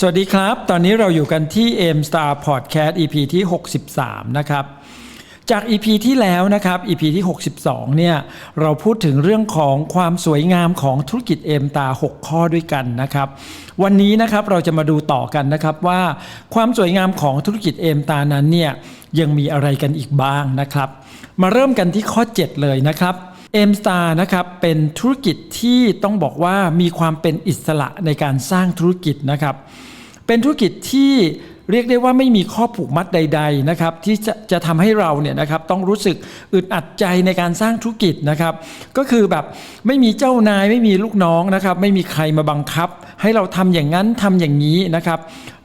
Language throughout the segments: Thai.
สวัสดีครับ ตอนนี้เราอยู่กันที่ M Star Podcast EP ที่ 63 นะครับ จาก EP ที่แล้วนะครับ EP ที่ 62 เนี่ย เราพูดถึงเรื่องของความสวยงามของธุรกิจ M ตา 6 ข้อด้วยกันนะครับ วันนี้นะครับเราจะมาดูต่อกันนะครับว่าความสวยงามของธุรกิจ M ตานั้นเนี่ยยังมีอะไรกันอีกบ้างนะครับ มาเริ่มกันที่ข้อ 7 เลยนะครับ เอมสตาร์นะครับเป็นธุรกิจที่ต้องบอกว่ามีความเป็นอิสระในการสร้างธุรกิจนะครับ เป็นธุรกิจที่ เรียกได้ว่าไม่มีข้อผูกมัดใด ๆนะครับ ที่จะจะทำให้เราเนี่ยนะครับต้องรู้สึกอึดอัดใจในการสร้างธุรกิจนะครับ ก็คือแบบไม่มีเจ้านายไม่มีลูกน้องนะครับ ไม่มีใครมาบังคับ ให้เราทำอย่างนั้นทำอย่างนี้นะครับ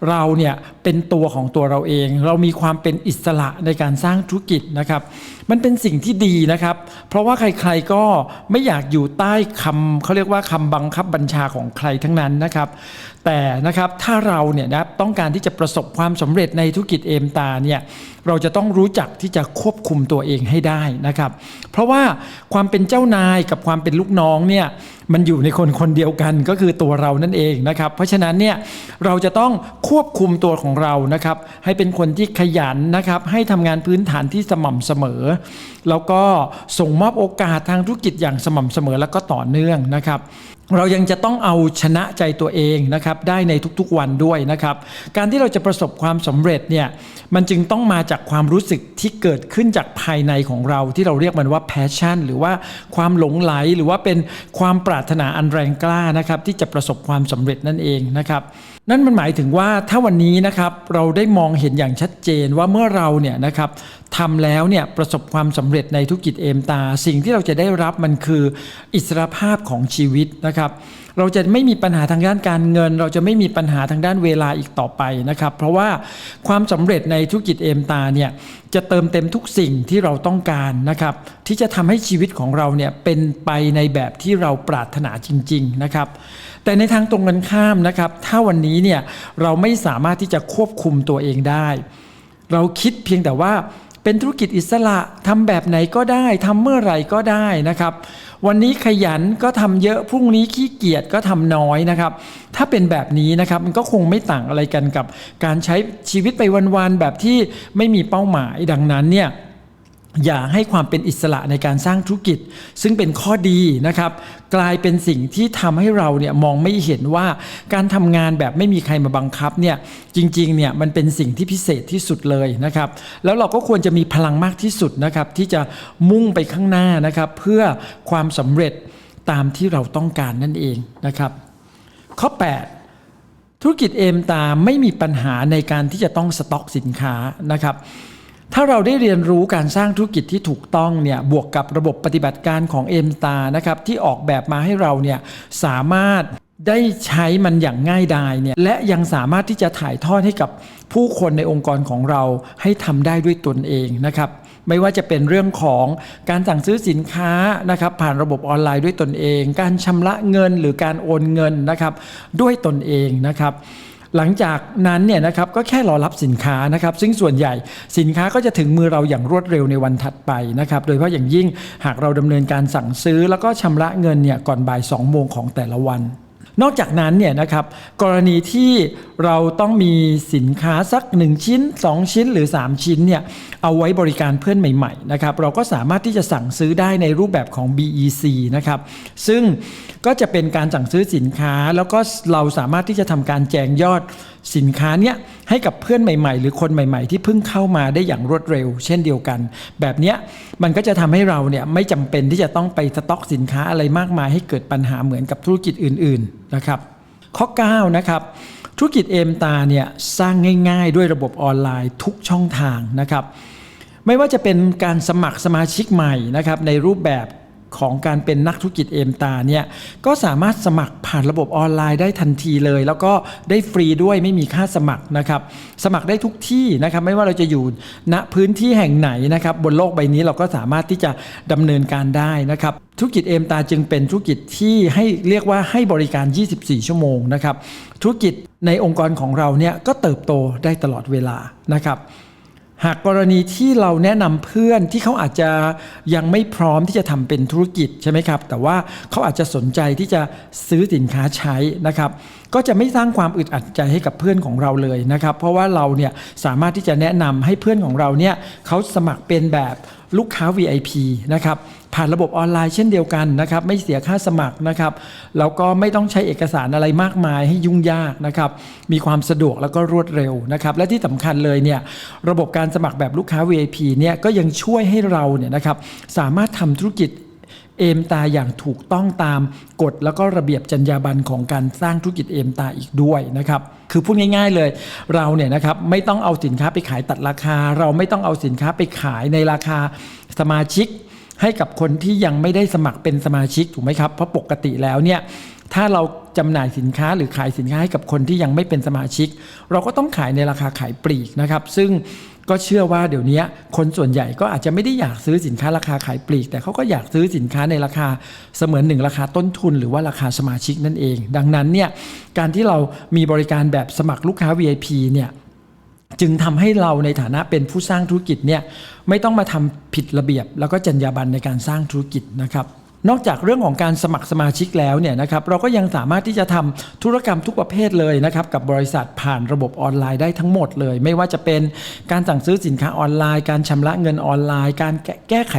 เราเนี่ยเป็นตัวของตัวเราเอง เรามีความเป็นอิสระในการสร้างธุรกิจนะครับ มันเป็นสิ่งที่ดีนะครับ เพราะว่าใครๆก็ไม่อยากอยู่ใต้คำเขาเรียกว่าคำบังคับบัญชาของใครทั้งนั้นนะครับแต่นะครับถ้าเราเนี่ยนะต้องการที่จะประสบความสำเร็จในธุรกิจเอมตาเนี่ยเราจะต้องรู้จักที่จะควบคุมตัวเองให้ได้นะครับ เพราะว่าความเป็นเจ้านายกับความเป็นลูกน้องเนี่ยมันอยู่ในคนคนเดียวกันก็คือตัวเรานั่นเองนะครับ เพราะฉะนั้นเนี่ยเราจะต้องควบคุมตัวของเรานะครับ ให้เป็นคนที่ขยันนะครับ ให้ทำงานพื้นฐานที่สม่ำเสมอ แล้วก็ส่งมอบโอกาสทางธุรกิจอย่างสม่ำเสมอแล้วก็ต่อเนื่องนะครับเรายังจะต้องเอาชนะใจตัวเองนะครับได้ในทุกๆวันด้วยนะครับ การที่เราจะประสบความสำเร็จเนี่ยมันจึงต้องมาจากความรู้สึกที่เกิดขึ้นจากภายในของเราที่เราเรียกมันว่า passion หรือว่าความหลงไหลหรือว่าเป็นความปรารถนาอันแรงกล้านะครับที่จะประสบความสำเร็จนั่นเองนะครับนั่นมันหมายถึงว่าถ้าวันนี้นะครับเราได้มองเห็นอย่างชัดเจนว่าเมื่อเราเนี่ยนะครับทำแล้วเนี่ยประสบความสำเร็จในธุรกิจเอมตา สิ่งที่เราจะได้รับมันคืออิสรภาพของชีวิตนะครับ เราจะไม่มีปัญหาทางด้านการเงิน เราจะไม่มีปัญหาทางด้านเวลาอีกต่อไปนะครับ เพราะว่าความสำเร็จในธุรกิจเอมตาเนี่ยจะเติมเต็มทุกสิ่งที่เราต้องการนะครับ ที่จะทำให้ชีวิตของเราเนี่ยเป็นไปในแบบที่เราปรารถนาจริง ๆนะครับ แต่ในทางตรงกันข้ามนะครับ ถ้าวันนี้เนี่ยเราไม่สามารถที่จะควบคุมตัวเองได้ เราคิดเพียงแต่ว่า เป็นธุรกิจอิสระทำแบบไหนก็ได้ทำเมื่อไหร่ก็ได้นะครับ วันนี้ขยันก็ทำเยอะพรุ่งนี้ขี้เกียจก็ทำน้อยนะครับ ถ้าเป็นแบบนี้นะครับมันก็คงไม่ต่างอะไรกันกับ การใช้ชีวิตไปวันๆแบบที่ไม่มีเป้าหมายดังนั้นเนี่ย อย่าให้ความเป็นอิสระในการสร้างธุรกิจ ซึ่งเป็นข้อดีนะครับ กลายเป็นสิ่งที่ทำให้เราเนี่ยมองไม่เห็นว่าการทำงานแบบไม่มีใครมาบังคับเนี่ยจริงๆเนี่ยมันเป็นสิ่งที่พิเศษที่สุดเลยนะครับ แล้วเราก็ควรจะมีพลังมากที่สุดนะครับ ที่จะมุ่งไปข้างหน้านะครับ เพื่อความสำเร็จตามที่เราต้องการนั่นเองนะครับ ข้อ 8ธุรกิจเอมตาไม่มีปัญหาในการที่จะต้องสต็อกสินค้านะครับ ถ้าเราได้เรียนรู้การสร้างธุรกิจที่ถูกต้องเนี่ยบวกกับระบบปฏิบัติการของ m s t a r นะครับที่ออกแบบมาให้เราเนี่ยสามารถได้ใช้มันอย่างง่ายดายเนี่ยและยังสามารถที่จะถ่ายทอดให้กับผู้คนในองค์กรของเราให้ทำได้ด้วยตนเองนะครับไม่ว่าจะเป็นเรื่องของการสั่งซื้อสินค้านะครับผ่านระบบออนไลน์ด้วยตนเอง การชำระเงินหรือการโอนเงินนะครับด้วยตนเองนะครับ หลังจากนั้นเนี่ยนะครับก็แค่รอรับสินค้านะครับ ซึ่งส่วนใหญ่สินค้าก็จะถึงมือเราอย่างรวดเร็วในวันถัดไปนะครับ โดยเฉพาะอย่างยิ่งหากเราดำเนินการสั่งซื้อ แล้วก็ชำระเงินเนี่ยก่อนบ่าย2โมงของแต่ละวัน นอกจากนั้นเนี่ยนะครับกรณีที่เราต้องมีสินค้าสัก 1 ชิ้น 2 ชิ้นหรือ 3 ชิ้นเนี่ยเอาไว้บริการเพื่อนใหม่ๆนะครับเราก็สามารถที่จะสั่งซื้อได้ในรูปแบบของ BEC นะครับซึ่งก็จะเป็นการสั่งซื้อสินค้า แล้วก็เราสามารถที่จะทำการแจงยอด สินค้าเนี้ยให้กับเพื่อนใหม่ ๆ หรือคนใหม่ ๆ ที่เพิ่งเข้ามาได้อย่างรวดเร็ว เช่นเดียวกัน แบบเนี้ยมันก็จะทำให้เราเนี่ยไม่จำเป็นที่จะต้องไปสต็อกสินค้าอะไรมากมาย ให้เกิดปัญหาเหมือนกับธุรกิจอื่นๆนะครับ ข้อ 9 นะครับธุรกิจเอมตาเนี่ยสร้างง่าย ๆ ด้วยระบบออนไลน์ทุกช่องทางนะครับไม่ว่าจะเป็นการสมัครสมาชิกใหม่นะครับในรูปแบบ ของการเป็นนักธุรกิจเอมตาเนี่ยก็สามารถสมัครผ่านระบบออนไลน์ได้ทันทีเลย แล้วก็ได้ฟรีด้วยไม่มีค่าสมัครนะครับสมัครได้ทุกที่นะครับไม่ว่าเราจะอยู่ณพื้นที่แห่งไหนนะครับบนโลกใบนี้เราก็สามารถที่จะดำเนินการได้นะครับธุรกิจเอมตาจึงเป็นธุรกิจที่ให้เรียกว่าให้บริการ 24 ชั่วโมงนะครับธุรกิจในองค์กรของเราเนี่ยก็เติบโตได้ตลอดเวลานะครับ หากกรณีที่เราแนะนำเพื่อนที่เขาอาจจะยังไม่พร้อมที่จะทำเป็นธุรกิจใช่ไหมครับ แต่ว่าเขาอาจจะสนใจที่จะซื้อสินค้าใช้นะครับ ก็จะไม่สร้างความอึดอัดใจให้กับเพื่อนของเราเลยนะครับ เพราะว่าเราเนี่ยสามารถที่จะแนะนำให้เพื่อนของเราเนี่ยเขาสมัครเป็นแบบลูกค้า VIP นะครับ ผ่านระบบออนไลน์เช่นเดียวกันนะครับไม่เสียค่าสมัครนะครับแล้วก็ไม่ต้องใช้เอกสารอะไรมากมายให้ยุ่งยากนะครับมีความสะดวกแล้วก็รวดเร็วนะครับและที่สำคัญเลยเนี่ยระบบการสมัครแบบลูกค้า VIP เนี่ยก็ยังช่วยให้เราเนี่ยนะครับสามารถทำธุรกิจเอมตาอย่างถูกต้องตามกฎแล้วก็ระเบียบจรรยาบรรณของการสร้างธุรกิจเอมตาอีกด้วยนะครับคือพูดง่าย ๆเลยเราเนี่ยนะครับไม่ต้องเอาสินค้าไปขายตัดราคา เราไม่ต้องเอาสินค้าไปขายในราคาสมาชิก ให้กับคนที่ยังไม่ได้สมัครเป็นสมาชิกถูกไหมครับ เพราะปกติแล้วเนี่ยถ้าเราจำหน่ายสินค้าหรือขายสินค้าให้กับคนที่ยังไม่เป็นสมาชิก เราก็ต้องขายในราคาขายปลีกนะครับ ซึ่งก็เชื่อว่าเดี๋ยวนี้คนส่วนใหญ่ก็อาจจะไม่ได้อยากซื้อสินค้าราคาขายปลีก แต่เขาก็อยากซื้อสินค้าในราคาเสมือนหนึ่งราคาต้นทุน หรือว่าราคาสมาชิกนั่นเอง ดังนั้นเนี่ยการที่เรามีบริการแบบสมัครลูกค้า VIP เนี่ย จึงทำให้เราในฐานะเป็นผู้สร้างธุรกิจเนี่ยไม่ต้องมาทำผิดระเบียบ แล้วก็จรรยาบรรณในการสร้างธุรกิจนะครับ นอกจากเรื่องของการสมัครสมาชิกแล้วเนี่ยนะครับเราก็ยังสามารถที่จะทำธุรกรรมทุกประเภทเลยนะครับกับบริษัทผ่านระบบออนไลน์ได้ทั้งหมดเลย ไม่ว่าจะเป็นการสั่งซื้อสินค้าออนไลน์ การชำระเงินออนไลน์ การแก้แก้ไข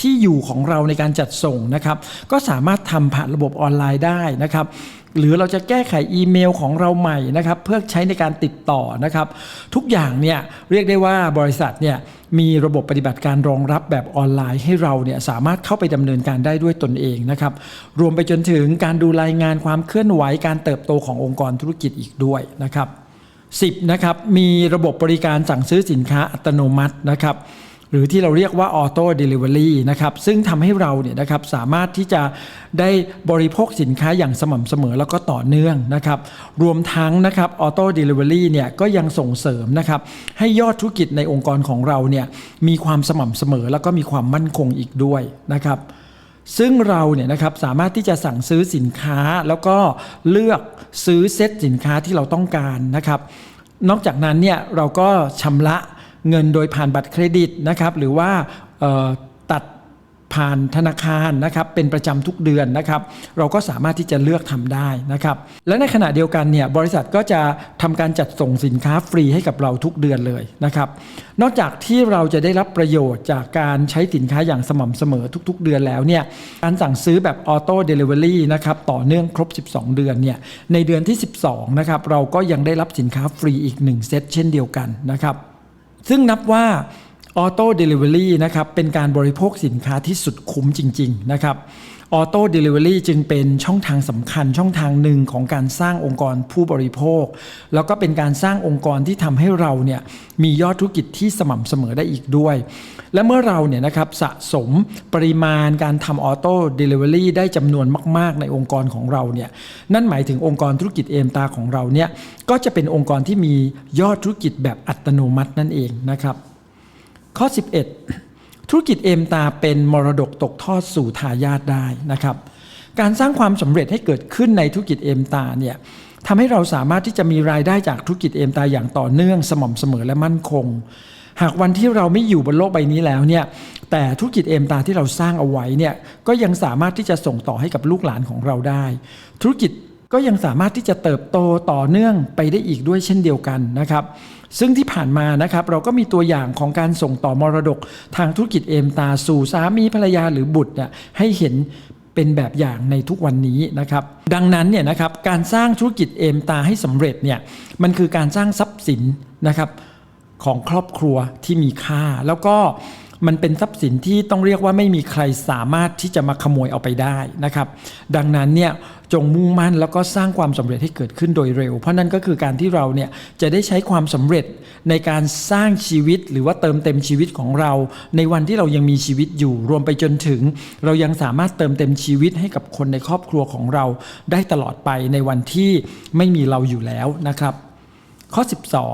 ที่อยู่ของเราในการจัดส่งนะครับก็สามารถทำผ่านระบบออนไลน์ได้นะครับ หรือเราจะแก้ไขอีเมลของเราใหม่นะครับเพื่อใช้ในการติดต่อนะครับ ทุกอย่างเนี่ยเรียกได้ว่าบริษัทเนี่ยมีระบบปฏิบัติการรองรับแบบออนไลน์ให้เราเนี่ยสามารถเข้าไปดำเนินการได้ด้วยตนเองนะครับ รวมไปจนถึงการดูรายงานความเคลื่อนไหวการเติบโตขององค์กรธุรกิจอีกด้วยนะครับ 10 นะครับมีระบบบริการสั่งซื้อสินค้าอัตโนมัตินะครับ หรือที่เราเรียกว่า Auto Delivery นะครับซึ่งทำให้เราเนี่ยนะครับสามารถที่จะได้บริโภคสินค้าอย่างสม่ำเสมอแล้วก็ต่อเนื่องนะครับรวมทั้งนะครับ Auto Delivery เนี่ยก็ยังส่งเสริมนะครับให้ยอดธุรกิจในองค์กรของเราเนี่ยมีความสม่ำเสมอแล้วก็มีความมั่นคงอีกด้วยนะครับซึ่งเราเนี่ยนะครับสามารถที่จะสั่งซื้อสินค้าแล้วก็เลือกซื้อเซตสินค้าที่เราต้องการนะครับ นอกจากนั้นเนี่ยเราก็ชำระ เงินโดยผ่านบัตรเครดิตนะครับ หรือว่าตัดผ่านธนาคารนะครับเป็นประจำทุกเดือนนะครับ เราก็สามารถที่จะเลือกทำได้นะครับ และในขณะเดียวกันเนี่ยบริษัทก็จะทำการจัดส่งสินค้าฟรีให้กับเราทุกเดือนเลยนะครับ นอกจากที่เราจะได้รับประโยชน์จากการใช้สินค้าอย่างสม่ำเสมอทุก ๆ เดือนแล้วเนี่ยการสั่งซื้อแบบออโต้เดลิเวอรี่นะครับต่อเนื่องครบ 12 เดือนเนี่ยในเดือนที่ 12นะครับเราก็ยังได้รับสินค้าฟรีอีก 1 เซตเช่นเดียวกันนะครับ ซึ่งนับว่าออโต้เดลิเวอรี่นะครับเป็นการบริโภคสินค้าที่สุดคุ้มจริง ๆ นะครับ ออโต้เดลิเวอรี่จึงเป็นช่องทางสำคัญช่องทางหนึ่งของการสร้างองค์กรผู้บริโภค แล้วก็เป็นการสร้างองค์กรที่ทำให้เราเนี่ยมียอดธุรกิจที่สม่ำเสมอได้อีกด้วย และเมื่อเราเนี่ยนะครับสะสมปริมาณการทำออโต้เดลิเวอรี่ได้จำนวนมาก ๆ ในองค์กรของเราเนี่ยนั่นหมายถึงองค์กรธุรกิจเอมตาของเราเนี่ยก็จะเป็นองค์กรที่มียอดธุรกิจแบบอัตโนมัตินั่นเองนะครับ ข้อ 11 ธุรกิจเอมตาเป็นมรดกตกทอดสู่ทายาทได้นะครับ การสร้างความสำเร็จให้เกิดขึ้นในธุรกิจเอมตาเนี่ยทำให้เราสามารถที่จะมีรายได้จากธุรกิจเอมตาอย่างต่อเนื่องสม่ำเสมอและมั่นคง หากวันที่เราไม่อยู่บนโลกใบนี้แล้วเนี่ยแต่ธุรกิจเอมตาที่เราสร้างเอาไว้เนี่ยก็ยังสามารถที่จะส่งต่อให้กับลูกหลานของเราได้ ธุรกิจ ก็ยังสามารถที่จะเติบโตต่อเนื่องไปได้อีกด้วยเช่นเดียวกันนะครับ ซึ่งที่ผ่านมานะครับเราก็มีตัวอย่างของการส่งต่อมรดกทางธุรกิจเอมตาสู่สามีภรรยาหรือบุตรเนี่ยให้เห็นเป็นแบบอย่างในทุกวันนี้นะครับ ดังนั้นเนี่ยนะครับการสร้างธุรกิจเอมตาให้สำเร็จเนี่ยมันคือการสร้างทรัพย์สินนะครับของครอบครัวที่มีค่า แล้วก็มันเป็นทรัพย์สินที่ต้องเรียกว่าไม่มีใครสามารถที่จะมาขโมยเอาไปได้นะครับ ดังนั้นเนี่ย จงมุ่งมั่นแล้วก็สร้างความสำเร็จให้เกิดขึ้นโดยเร็ว เพราะนั่นก็คือการที่เราเนี่ยจะได้ใช้ความสำเร็จในการสร้างชีวิตหรือว่าเติมเต็มชีวิตของเรา ในวันที่เรายังมีชีวิตอยู่รวมไปจนถึง เรายังสามารถเติมเต็มชีวิตให้กับคนในครอบครัวของเราได้ตลอดไปในวันที่ไม่มีเราอยู่แล้วนะครับ ข้อ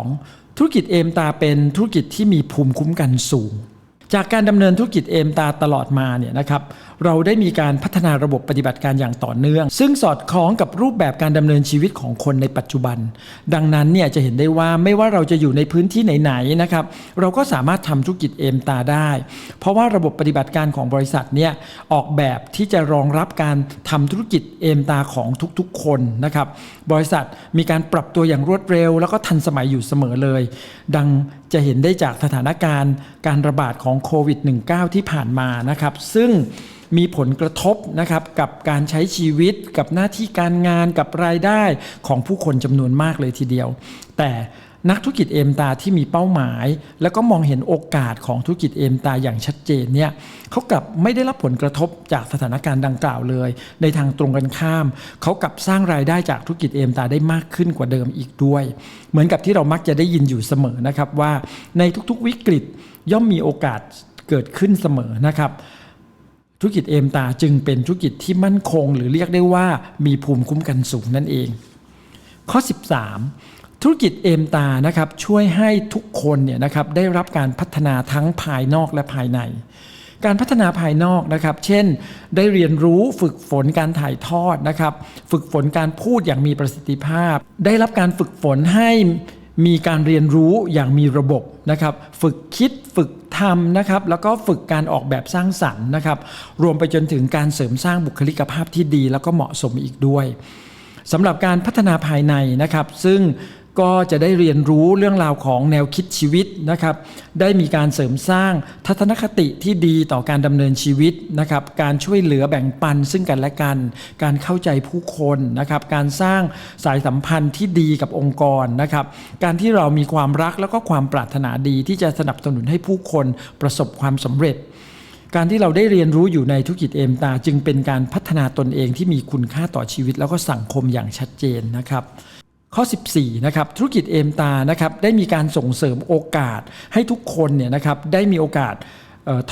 12 ธุรกิจเอมตาเป็นธุรกิจที่มีภูมิคุ้มกันสูงจากการดำเนินธุรกิจเอมตาตลอดมาเนี่ยนะครับ เราได้มีการพัฒนาระบบปฏิบัติการอย่างต่อเนื่อง ซึ่งสอดคล้องกับรูปแบบการดำเนินชีวิตของคนในปัจจุบัน ดังนั้นเนี่ยจะเห็นได้ว่าไม่ว่าเราจะอยู่ในพื้นที่ไหนๆนะครับเราก็สามารถทำธุรกิจเอมตาได้ เพราะว่าระบบปฏิบัติการของบริษัทเนี่ยออกแบบที่จะรองรับการทำธุรกิจเอมตาของทุกๆ คนนะครับบริษัทมีการปรับตัวอย่างรวดเร็ว แล้วก็ทันสมัยอยู่เสมอเลย ดังจะเห็นได้จากสถานการณ์การระบาดของโควิด -19 ที่ผ่านมานะครับ ซึ่งมีผลกระทบนะครับกับการใช้ชีวิต กับหน้าที่การงานกับรายได้ของผู้คนจำนวนมากเลยทีเดียว แต่นักธุรกิจเอมตาที่มีเป้าหมาย แล้วก็มองเห็นโอกาสของธุรกิจเอมตาอย่างชัดเจนเนี่ยเขากลับไม่ได้รับผลกระทบจากสถานการณ์ดังกล่าวเลย ในทางตรงกันข้าม เขากลับสร้างรายได้จากธุรกิจเอมตาได้มากขึ้นกว่าเดิมอีกด้วย เหมือนกับที่เรามักจะได้ยินอยู่เสมอนะครับว่า ในทุกๆวิกฤตย่อมมีโอกาสเกิดขึ้นเสมอนะครับ ธุรกิจเอมตาจึงเป็นธุรกิจที่มั่นคง หรือเรียกได้ว่ามีภูมิคุ้มกันสูงนั่นเอง ข้อ 13 ธุรกิจเอมตานะครับช่วยให้ทุกคนเนี่ยนะครับได้รับการพัฒนาทั้งภายนอกและภายใน การพัฒนาภายนอกนะครับ เช่น ได้เรียนรู้ฝึกฝนการถ่ายทอดนะครับ ฝึกฝนการพูดอย่างมีประสิทธิภาพ ได้รับการฝึกฝนให้มีการเรียนรู้อย่างมีระบบนะครับ ฝึกคิดฝึก ทำนะครับแล้วก็ฝึกการออกแบบสร้างสรรค์นะครับ รวมไปจนถึงการเสริมสร้างบุคลิกภาพที่ดี แล้วก็เหมาะสมอีกด้วยสำหรับการพัฒนาภายในนะครับ ซึ่ง ก็จะได้เรียนรู้เรื่องราวของแนวคิดชีวิตนะครับ ได้มีการเสริมสร้างทัศนคติที่ดีต่อการดำเนินชีวิตนะครับ การช่วยเหลือแบ่งปันซึ่งกันและกัน การเข้าใจผู้คนนะครับ การสร้างสายสัมพันธ์ที่ดีกับองค์กรนะครับ การที่เรามีความรักแล้วก็ความปรารถนาดีที่จะสนับสนุนให้ผู้คนประสบความสำเร็จการที่เราได้เรียนรู้อยู่ในธุรกิจเอมตา จึงเป็นการพัฒนาตนเองที่มีคุณค่าต่อชีวิตแล้วก็สังคมอย่างชัดเจนนะครับ ข้อ 14 นะครับ ธุรกิจเอมตา นะครับ ได้มีการส่งเสริมโอกาสให้ทุกคนเนี่ยนะครับ ได้มีโอกาส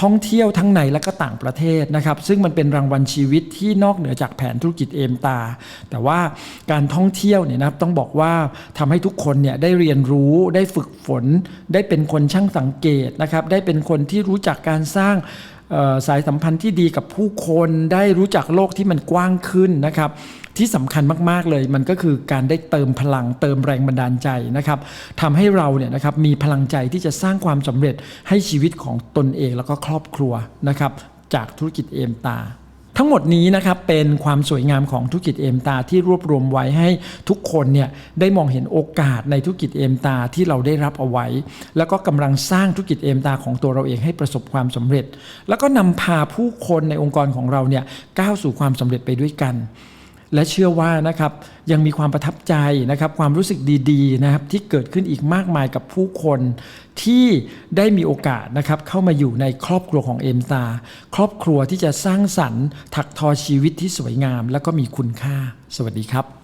ท่องเที่ยวทั้งในและก็ต่างประเทศนะครับ ซึ่งมันเป็นรางวัลชีวิตที่นอกเหนือจากแผนธุรกิจเอมตา แต่ว่าการท่องเที่ยวเนี่ยนะครับต้องบอกว่าทำให้ทุกคนเนี่ยได้เรียนรู้ได้ฝึกฝน ได้เป็นคนช่างสังเกตนะครับ ได้เป็นคนที่รู้จักการสร้างสายสัมพันธ์ที่ดีกับผู้คนได้รู้จักโลกที่มันกว้างขึ้นนะครับ ที่สำคัญมาก ๆ เลยมันก็คือการได้เติมพลังเติมแรงบันดาลใจนะครับทำให้เราเนี่ยนะครับมีพลังใจที่จะสร้างความสำเร็จให้ชีวิตของตนเองแล้วก็ครอบครัวนะครับจากธุรกิจเอมตาทั้งหมดนี้นะครับเป็นความสวยงามของธุรกิจเอมตาที่รวบรวมไว้ให้ทุกคนเนี่ยได้มองเห็นโอกาสในธุรกิจเอมตาที่เราได้รับเอาไว้ แล้วก็กำลังสร้างธุรกิจเอมตาของตัวเราเองให้ประสบความสำเร็จ แล้วก็นำพาผู้คนในองค์กรของเราเนี่ยก้าวสู่ความสำเร็จไปด้วยกัน และเชื่อว่านะครับยังมีความประทับใจนะครับความรู้สึกดีๆนะครับที่เกิดขึ้นอีกมากมายกับผู้คนที่ได้มีโอกาสนะครับเข้ามาอยู่ในครอบครัวของเอมตาครอบครัวที่จะสร้างสรรค์ ถักทอชีวิตที่สวยงาม และก็มีคุณค่า สวัสดีครับ